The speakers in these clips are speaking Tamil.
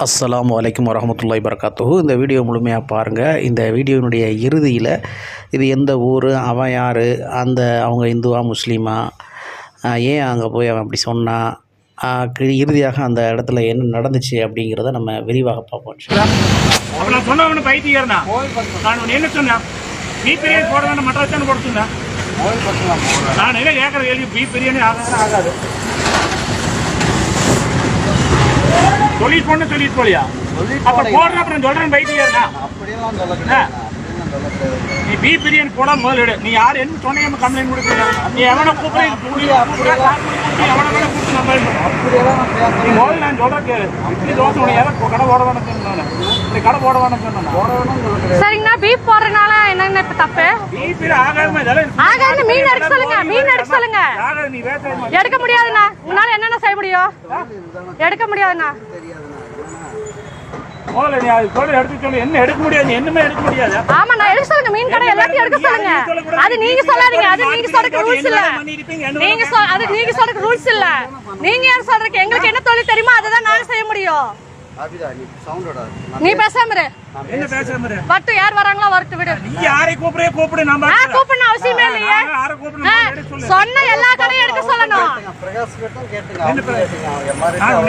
அஸ்ஸலாமு அலைக்கும் வரஹமத்துல்லாஹி வரகாத்துஹு இந்த வீடியோ முழுமையாக பாருங்கள் இந்த வீடியோனுடைய இறுதியில் இது எந்த ஊர் அவன் யார் அந்த அவங்க இந்துவா முஸ்லீமா ஏன் அங்கே போய் அவன் அப்படி சொன்னான் கி- இறுதியாக அந்த இடத்துல என்ன நடந்துச்சு அப்படிங்கிறத நம்ம விரிவாக பார்ப்போம். இன்ஷா அப்ப நான் சொன்னவனு பைத்தியர்னா நான் என்ன சொன்னேன் பீ பிரியாணி போட வேண்டாம் மற்ற வச்சானு போட சொன்னேன் நான் என்ன கேட்கற கேள்வி? பீ பிரியாணி ஆகாது ஆகாது. சொல்லிட்டு போன சொல்லிட்டு போலியா? அப்ப போடுற அப்புறம் சொல்றேன் சொல்லக்கூடாது அப்படியெல்லாம் சொல்லக்கூடாது. நீ பீ பிரியாணி போட முதல்ல எடு. நீ யார் என்ன சொன்னீங்க கம்ப்ளைண்ட் கொடுக்குறீங்க? நீ எவனை கூப்பிடு? எவனை வேணா கூப்பிட்டு கம்ப்ளைண்ட் நீ முதல்ல நான் சொல்றேன் கேளு. இப்படி தோசை உனக்கு எதை கடை போட வேணாம் சொன்னேன் இந்த கடை போட வேணாம் சொன்னேன் சரிங்கண்ணா பீப் போடுறதுனால என்னங்கண்ணா இப்ப தப்பு? பீ பிரியாணி ஆகாதுமா இதெல்லாம் ஆகாது மீன் எடுக்க சொல்லுங்க மீன் எடுக்க சொல்லுங்க. எடுக்க முடியாதுண்ணா. உங்களால என்னென்ன செய்ய முடியும்? எடுக்க முடியாதுண்ணா. முதல்ல நீ அது சொல்லு எடுத்து சொல்லு என்ன எடுக்க முடியாது நீ என்னமே எடுக்க முடியாது ஆமாண்ணா எடுக்க சொல்லுங்க மீன் கடை எல்லாத்தையும் எடுக்க சொல்லுங்க அது நீங்க சொல்லாதீங்க அது நீங்க சொல்றதுக்கு ரூல்ஸ் இல்ல நீங்க அது நீங்க சொல்றதுக்கு ரூல்ஸ் இல்ல நீங்க யார் சொல்றதுக்கு எங்களுக்கு என்ன தொழில் தெரியுமோ அதை தான் நாங்க செய்ய முடியும் நீ பேசாம இரு என்ன பேசுற மாதிரி வட்டு யார் வராங்களோ வரட்டு விடு நீ யாரை கூப்பிடுறே கூப்பிடு நான் ஆ கூப்பிடணும் அவசியமே இல்லையே சொன்ன எல்லா கடையும் எடுக்க சொல்லணும் பிரகாஷ் கிட்டும் கேட்டுங்க அவங்க கேட்டுங்க அவங்க மாதிரி நான் உன்னை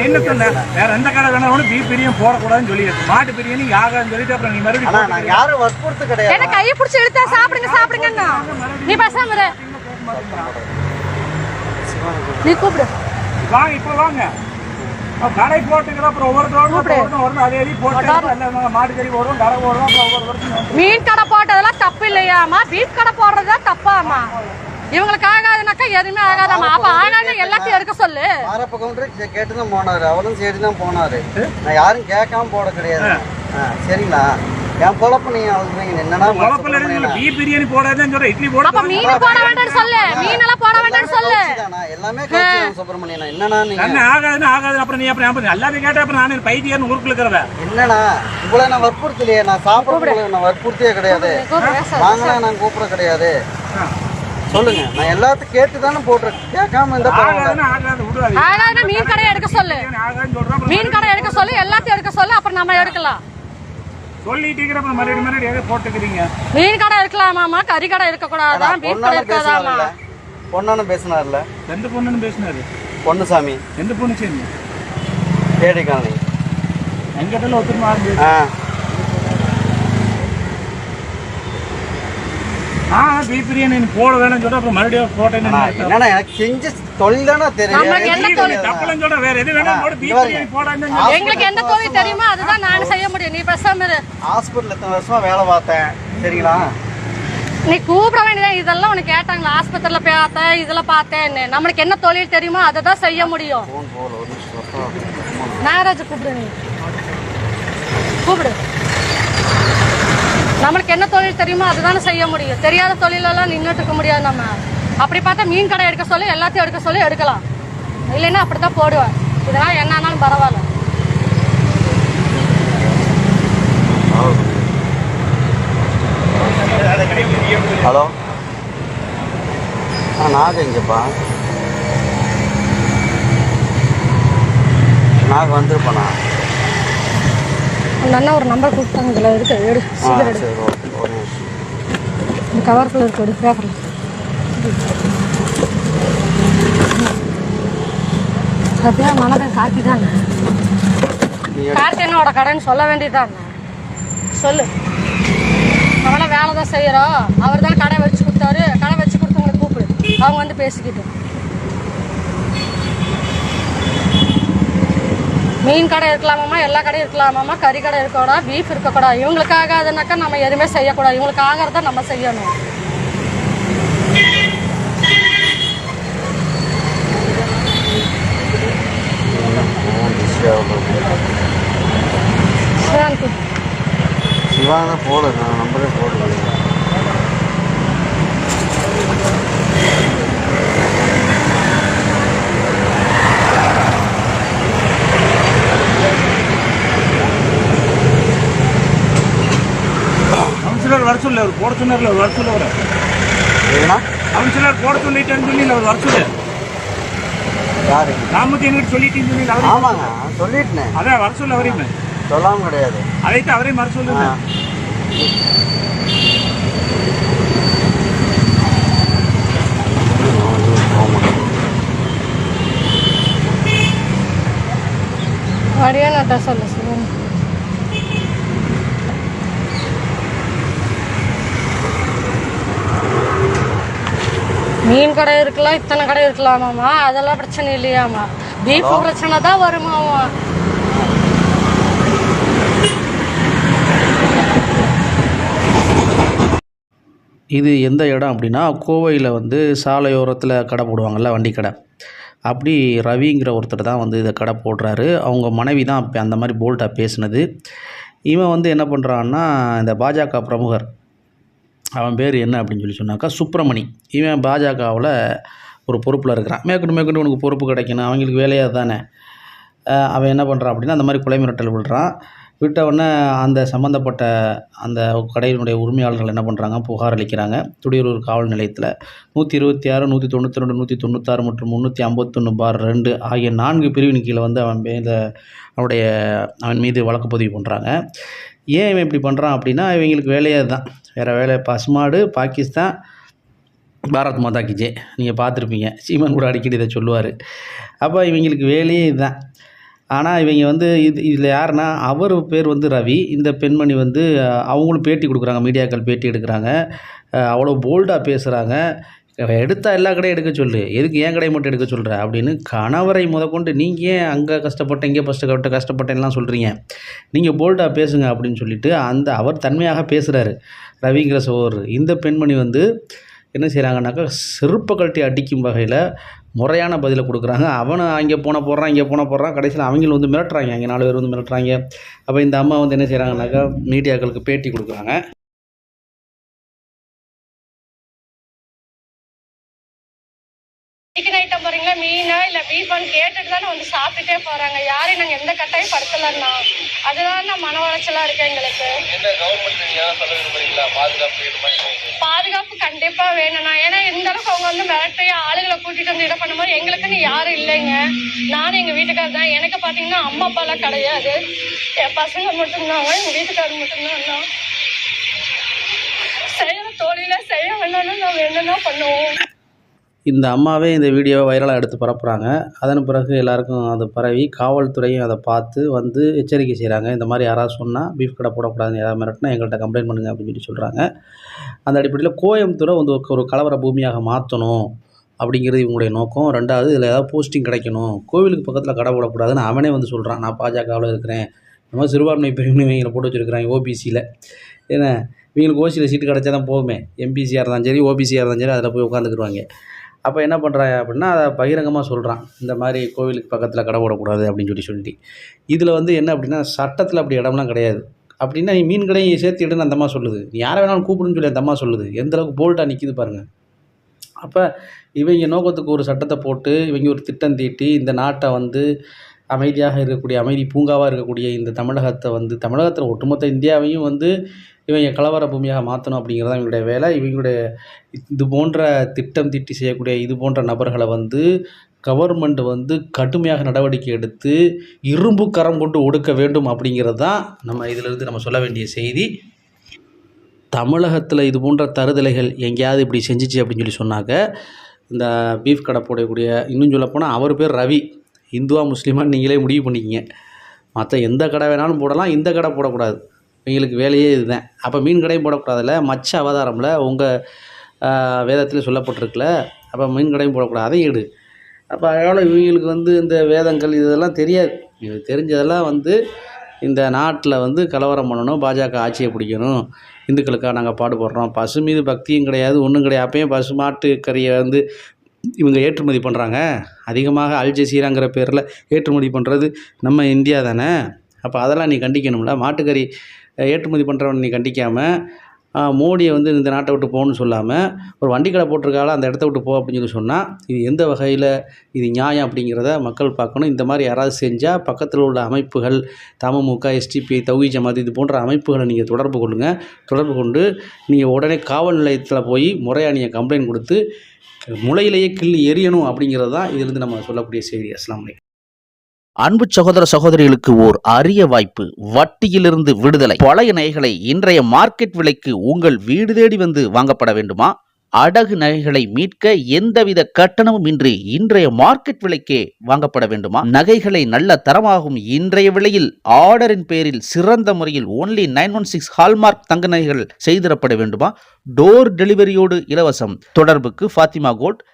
என்ன சொன்னேன். வேற எந்த கடை வேணாலும் பீஃப் பிரியாணி போடக்கூடாதுன்னு சொல்லியிருக்கு மாட்டு பிரியாணி ஆகாதுன்னு சொல்லிட்டு அப்புறம் நீ மறுபடியும் நான் யாரும் வற்புறுத்து என்ன கிடையாது. கையை பிடிச்சி இழுத்தா சாப்பிடுங்க சாப்பிடுங்கன்னு நீ பேசாம இரு. நீ கூப்பிடு. வாங்க இப்போ வாங்க. கடை போட்டுக்கிற அப்புறம் ஒவ்வொரு ரோடு போடணும் வரணும் அதே போட்டு மாட்டு கறி போடுவோம் கடை போடுவோம் அப்புறம் ஒவ்வொரு வருஷம் மீன் கடை போட்டதெல்லாம் தப்பு இல்லையாமா பீஃப் கடை போடுறதா தப்பாமா இவங்களுக்கு ஆகாதுனாக்கா எதுவுமே ஆகாதாமா அப்ப ஆகாது எல்லாத்தையும் எடுக்க சொல்லு. மாரப்ப கவுண்டர் கேட்டு தான் போனாரு. அவரும் சரி தான் போனாரு நான் யாரும் கேட்காம போட கிடையாது. சரிங்களா? என் பொழப்பு நீங்க அழுகுறீங்க என்னன்னா குழப்பம் இல்லை. பீஃப் பிரியாணி போடாதுன்னு சொல்றேன் இட்லி போட அப்ப மீன் போட வேண்டாம்னு சொல்லு. மீன் எல்லாம் போட வேண்டாம்னு சொல்லு. கவுச்சிதானா? எல்லாமே கவுச்சி சுப்பிரமணியனா? என்னன்னா நீங்க? என்ன ஆகாதுன்னு ஆகாது அப்புறம் நீ அப்புறம் எல்லாத்தையும் கேட்ட அப்புறம் நான் பைத்தியர்னு ஊருக்குள்ள இருக்கிறவ. என்னண்ணா உங்களை நான் வற்புறுத்தலையே. நான் சாப்பிட நான் வற்புறுத்தியே கிடையாது. வாங்கினா நான் கூப்பிட கிடையாது. சொல்லுங்க. நான் எல்லாத்தையும் கேட்டு தானே போட்டுறேன் கேட்காம இந்த ஆகாதுன்னு மீன் கடை எடுக்க சொல்லு. மீன் கடை எடுக்க சொல்லு எல்லாத்தையும் எடுக்க சொல்லு அப்புறம் நம்ம எடுக்கலாம். சொல்லிட்டு மறுபடியும் மறுபடியும் போட்டுக்கிறீங்க? மீன் கடை இருக்கலாமாமா கறி கடை இருக்க பீஃப் கடை இருக்காதாமா பொண்ணானும் பேசினார்ல எந்த பொண்ணுன்னு பேசினாரு. பொன்னுசாமி. எந்த பொண்ணு சரி ஏடி காலனி எங்கிட்ட ஒத்துமா ஆ. ஆ பீஃப் பிரியாணி நீ போட வேணும்னு அப்புறம் மறுபடியும் போட்டேன்னு எனக்கு செஞ்ச தொழில் தானே நமக்கு என்ன தெரியும் தொழில்? தப்பலாம் சொல்ற வேற எது வேணாலும் போடு பீஃப் பிரியாணி போடான்னு எங்களுக்கு எந்த தொழில் தெரியுமோ அதுதான் நான் செய்ய முடியும். நீ பேசாம இரு. ஹாஸ்பிட்டல் எத்தனை வருஷமா வேலை பார்த்தேன் சரிங்களா? நீ கூப்பிட வேண்டியதான் இதெல்லாம் உனக்கு கேட்டாங்களா? ஆஸ்பத்திரியில பார்த்தேன் இதெல்லாம் பார்த்தேன்னு. நம்மளுக்கு என்ன தொழில் தெரியுமோ அதை தான் செய்ய முடியும். நாகராஜ் கூப்பிடு நீ. கூப்பிடு. நம்மளுக்கு என்ன தொழில் தெரியுமோ அதுதானே செய்ய முடியும். தெரியாத தொழிலெல்லாம் நின்றுட்டு இருக்க முடியாது நம்ம. அப்படி பார்த்தா மீன் கடை எடுக்க சொல்லி எல்லாத்தையும் எடுக்க சொல்லி எடுக்கலாம். இல்லைன்னா அப்படி தான் போடுவேன். இதெல்லாம் என்னனாலும் பரவாயில்ல. ஹலோ. ஆ நாக இங்கேப்பா. நாக வந்திருப்பானா அந்த அண்ணா ஒரு நம்பர் கொடுத்தாங்க இதில் இருக்கு. எடு சீக்கிரம் எடு. இந்த கவருக்குள்ள இருக்கு எடு பேப்பரில் சத்யா மனதை காட்டி எடு. கார்த்தியனோட கடைன்னு சொல்ல வேண்டியதுதானே. சொல்லு. நம்மளாம் வேலை தான் செய்கிறோம் அவர் தான் கடை வச்சு கொடுத்தாரு. கடை வச்சு கொடுத்தவங்களை கூப்பிடு. அவங்க வந்து பேசிக்கிட்டு. மீன் கடை இருக்கலாமாம்மா எல்லா கடையும் இருக்கலாமாம்மா கறி கடை இருக்கக்கூடாது பீஃப் இருக்கக்கூடாது இவங்களுக்கு ஆகாதுனாக்கா நம்ம எதுவுமே செய்யக்கூடாது. இவங்களுக்கு ஆகிறத நம்ம செய்யணும். ஃபோன் போடுங்க நம்பரே போடுங்க சிவா தான் போடு நான் நம்பரே போடுது கவுன்சிலர் வர சொல்லு அவர் போட சொன்னார்ல ஒரு வர சொல்ல வர. ஏன்னா கவுன்சிலர் போட சொல்லிட்டேன்னு சொல்லி அவர் வர சொல்லு யாரு? நாமத்தி எங்கிட்ட சொல்லிட்டேன்னு சொல்லி அவர் ஆமாங்க சொல்லிட்டேனே. அதான் வர சொல்ல அவரையுமே சொல்லாம கிடையாது. அதைத்தான் அவரையும் வர சொல்லுங்க ஆ. வடியானட்டா சொல்ல சொல்லுங்க மீன் கடை இருக்கலாம் இத்தனை கடை இருக்கலாமாமா அதெல்லாம் பிரச்சனை இல்லையாமா பீஃப் பிரச்சனை தான் வருமாமா இது எந்த இடம் அப்படின்னா கோவையில் வந்து சாலையோரத்தில் கடை போடுவாங்கள்ல வண்டி கடை. அப்படி ரவிங்கிற ஒருத்தர் தான் வந்து இதை கடை போடுறாரு. அவங்க மனைவி தான் அந்த மாதிரி போல்ட்டாக பேசினது. இவன் வந்து என்ன பண்ணுறான்னா இந்த பாஜக பிரமுகர் அவன் பேர் என்ன அப்படின்னு சொல்லி சொன்னாக்கா சுப்பிரமணி. இவன் பாஜகவில் ஒரு பொறுப்பில் இருக்கிறான். மேற்கொண்டு மேற்கொண்டு உனக்கு பொறுப்பு கிடைக்கணும். அவங்களுக்கு வேலையாக தானே. அவன் என்ன பண்ணுறான் அப்படின்னா அந்த மாதிரி கொலை மிரட்டல் விடுறான். விட்ட உடனே அந்த சம்மந்தப்பட்ட அந்த கடையினுடைய உரிமையாளர்கள் என்ன பண்ணுறாங்க புகார் அளிக்கிறாங்க. துடியூர் காவல் நிலையத்தில் நூற்றி இருபத்தி ஆறு நூற்றி தொண்ணூற்றி ரெண்டு நூற்றி தொண்ணூத்தாறு மற்றும் முந்நூற்றி ஐம்பத்தொன்று பார் ரெண்டு ஆகிய நான்கு பிரிவின் கீழே வந்து அவன் மீது அவனுடைய அவன் மீது வழக்கு பதிவு பண்ணுறாங்க ஏன் இவன் இப்படி பண்ணுறான் அப்படின்னா இவங்களுக்கு வேலையே தான் வேறு வேலை. பசுமாடு பாகிஸ்தான் பாரத் மாதா கி ஜெய் நீங்கள் பார்த்துருப்பீங்க. சீமான் கூட அடிக்கடி இதை சொல்லுவார். அப்போ இவங்களுக்கு வேலையே இதுதான். ஆனால் இவங்க வந்து இது இதில் யாருன்னா அவர் பேர் வந்து ரவி. இந்த பெண்மணி வந்து அவங்களும் பேட்டி கொடுக்குறாங்க. மீடியாக்கள் பேட்டி எடுக்கிறாங்க. அவ்வளோ போல்டாக பேசுகிறாங்க எடுத்தால் எல்லா கடையும் எடுக்க சொல்லு. எதுக்கு ஏன் கடையை மட்டும் எடுக்க சொல்கிற அப்படின்னு கணவரை முதற்கொண்டு நீங்கள் ஏன் அங்கே கஷ்டப்பட்ட இங்கே கஷ்டப்பட்ட கஷ்டப்பட்டேன்லாம் சொல்கிறீங்க நீங்கள் போல்டாக பேசுங்க அப்படின்னு சொல்லிட்டு அந்த அவர் தன்மையாக பேசுகிறாரு ரவிங்கிற சோர் இந்த பெண்மணி வந்து என்ன செய்கிறாங்கனாக்கா செருப்பை கழட்டி அடிக்கும் வகையில் முறையான பதிலை கொடுக்குறாங்க. அவனை அங்கே போன போடுறான் இங்கே போன போடுறான். கடைசியில் அவங்களும் வந்து மிரட்டுறாங்க. அங்கே நாலு பேர் வந்து மிரட்டுறாங்க. அப்போ இந்த அம்மா வந்து என்ன செய்கிறாங்கனாக்கா மீடியாக்களுக்கு பேட்டி கொடுக்குறாங்க. மீனா இல்ல பீஃபான்னு கேட்டுட்டு தானே வந்து சாப்பிட்டுட்டே போறாங்க. யாரையும் நாங்க எந்த கட்டாயம் படுத்தலன்னா அதுதான் நான் மன உளைச்சலா இருக்கு எங்களுக்கு. பாதுகாப்பு கண்டிப்பா வேணும்ண்ணா ஏன்னா இந்த அளவுக்கு அவங்க வந்து மிரட்டி ஆளுகளை கூட்டிட்டு வந்து இதை பண்ணும்போது எங்களுக்குன்னு யாரும் இல்லைங்க. நானும் எங்க வீட்டுக்காரர் தான். எனக்கு பாத்தீங்கன்னா அம்மா அப்பா எல்லாம் கிடையாது. என் பசங்க மட்டும்தாங்க எங்க வீட்டுக்காரர் மட்டும்தான். செய்யற தொழில செய்ய வேணும்னு நாங்க என்னென்ன பண்ணுவோம். இந்த அம்மாவே இந்த வீடியோவை வைரலாக எடுத்து பரப்புகிறாங்க அதன் பிறகு எல்லாருக்கும் அது பரவி காவல்துறையும் அதை பார்த்து வந்து எச்சரிக்கை செய்கிறாங்க இந்த மாதிரி யாராவது சொன்னால் பீஃப் கடை போடக்கூடாதுன்னு யாராவது மிரட்டினா எங்கள்கிட்ட கம்ப்ளைண்ட் பண்ணுங்க அப்படின்னு சொல்லி சொல்கிறாங்க அந்த அடிப்படையில் கோயம்புத்தூரை வந்து ஒரு- கலவர பூமியாக மாற்றணும் அப்படிங்கிறது இவங்களுடைய நோக்கம். ரெண்டாவது இதில் ஏதாவது போஸ்டிங் கிடைக்கணும். கோவிலுக்கு பக்கத்தில் கடை போடக்கூடாதுன்னு அவனே வந்து சொல்கிறான் நான் பாஜகவில் இருக்கிறேன். இந்த மாதிரி சிறுபான்மை பிரிவினை இவங்களை போட்டு வச்சுருக்கிறாங்க ஓபிசியில் ஏன்னா இவங்களுக்கு ஓசியில் சீட்டு கிடச்சா தான் போகுமே எம்பிசியாக இருந்தாலும் சரி ஓபிசியாக இருந்தாலும் சரி அதில் போய் உட்காந்துக்குருவாங்க அப்போ என்ன பண்ணுறாங்க அப்படின்னா அதை பகிரங்கமாக சொல்கிறான் இந்த மாதிரி கோவிலுக்கு பக்கத்தில் கடை போடக்கூடாது அப்படின்னு சொல்லி சொல்லிட்டு. இதில் வந்து என்ன அப்படின்னா சட்டத்தில் அப்படி இடம்லாம் கிடையாது. அப்படின்னா நீ மீன் கடையும் சேர்த்து அந்த அம்மா சொல்லுது. நீ யாரை வேணாலும் கூப்பிடுன்னு சொல்லி அந்த அம்மா சொல்லுது. எந்த அளவுக்கு போல்ட்டாக நிற்கிது பாருங்கள் அப்போ இவங்க நோக்கத்துக்கு ஒரு சட்டத்தை போட்டு இவங்க ஒரு திட்டம் தீட்டி இந்த நாட்டை வந்து அமைதியாக இருக்கக்கூடிய அமைதி பூங்காவாக இருக்கக்கூடிய இந்த தமிழகத்தை வந்து தமிழகத்தில் ஒட்டுமொத்த இந்தியாவையும் வந்து இவங்க கலவர பூமியாக மாற்றணும் அப்படிங்கிறது தான் இவங்களுடைய வேலை. இவங்களுடைய இது போன்ற திட்டம் திட்டி செய்யக்கூடிய இது போன்ற நபர்களை வந்து கவர்மெண்ட் வந்து கடுமையாக நடவடிக்கை எடுத்து இரும்பு கரம் கொண்டு ஒடுக்க வேண்டும் அப்படிங்கிறது தான் நம்ம இதிலிருந்து நம்ம சொல்ல வேண்டிய செய்தி. தமிழகத்தில் இது போன்ற தருதலைகள் எங்கேயாவது இப்படி செஞ்சிச்சு அப்படின்னு சொல்லி சொன்னாக்க இந்த பீஃப் கடை போடக்கூடிய இன்னும் சொல்லப்போனால் அவர் பேர் ரவி. இந்துவா முஸ்லீமான்னு நீங்களே முடிவு பண்ணிக்கிங்க. மற்ற எந்த கடை வேணாலும் போடலாம் இந்த கடை போடக்கூடாது. இவங்களுக்கு வேலையே இதுதான். அப்போ மீன் கடையும் போடக்கூடாதுல்ல? மச்ச அவதாரமில்? உங்கள் வேதத்தில் சொல்லப்பட்டிருக்குல்ல? அப்போ மீன் கடையும் போடக்கூடாது. அதை எடு. அப்போ அதனால் இவங்களுக்கு வந்து இந்த வேதங்கள் இதெல்லாம் தெரியாது. இது தெரிஞ்சதெல்லாம் வந்து இந்த நாட்டில் வந்து கலவரம் பண்ணணும் பாஜக ஆட்சியை பிடிக்கணும். இந்துக்களுக்காக நாங்கள் பாடுபடுறோம். பசு மீது பக்தியும் கிடையாது ஒன்றும் கிடையாது. அப்பயும் பசு மாட்டு கறியை வந்து இவங்க ஏற்றுமதி பண்ணுறாங்க அதிகமாக அல் ஜசீராங்கிற பேரில் ஏற்றுமதி பண்ணுறது நம்ம இந்தியா தானே? அப்போ அதெல்லாம் நீ கண்டிக்கணும்ல? மாட்டுக்கறி ஏற்றுமதி பண்ணுறவன் நீ கண்டிக்காமல் மோடியை வந்து இந்த நாட்டை விட்டு போகணும்னு சொல்லாமல் ஒரு வண்டி கடை போட்டிருக்கால அந்த இடத்த விட்டு போ அப்படின்னு சொல்லி சொன்னால் இது எந்த வகையில் இது நியாயம் அப்படிங்கிறத மக்கள் பார்க்கணும். இந்த மாதிரி யாராவது செஞ்சால் பக்கத்தில் உள்ள அமைப்புகள் தமமுக எஸ்டிபி தௌகி ஜமாத் இது போன்ற அமைப்புகளை நீங்கள் தொடர்பு கொள்ளுங்கள் தொடர்பு கொண்டு நீங்கள் உடனே காவல் நிலையத்தில் போய் முறையாக நீங்கள் கம்ப்ளைண்ட் கொடுத்து முளையிலேயே கிள்ளி எரியணும் அப்படிங்கிறது தான் இதிலிருந்து நம்ம சொல்லக்கூடிய செய்தி. அஸ்லாம் வலைக்கம் அன்பு சகோதர சகோதரிகளுக்கு ஓர் அரிய வாய்ப்பு வட்டியிலிருந்து விடுதலை. பழைய நகைகளை இன்றைய மார்க்கெட் விலைக்கு உங்கள் வீடு தேடி வந்து வாங்கப்பட வேண்டுமா? அடகு நகைகளை மீட்க எந்தவித கட்டணமும் இன்றி இன்றைய மார்க்கெட் விலைக்கே வாங்கப்பட வேண்டுமா? நகைகளை நல்ல தரமாகும் இன்றைய விலையில் ஆர்டரின் பேரில் சிறந்த முறையில் only nine one six hallmark தங்க நகைகள் செய்திடப்பட வேண்டுமா? டோர் டெலிவரியோடு இலவசம். தொடர்புக்கு Fathima gold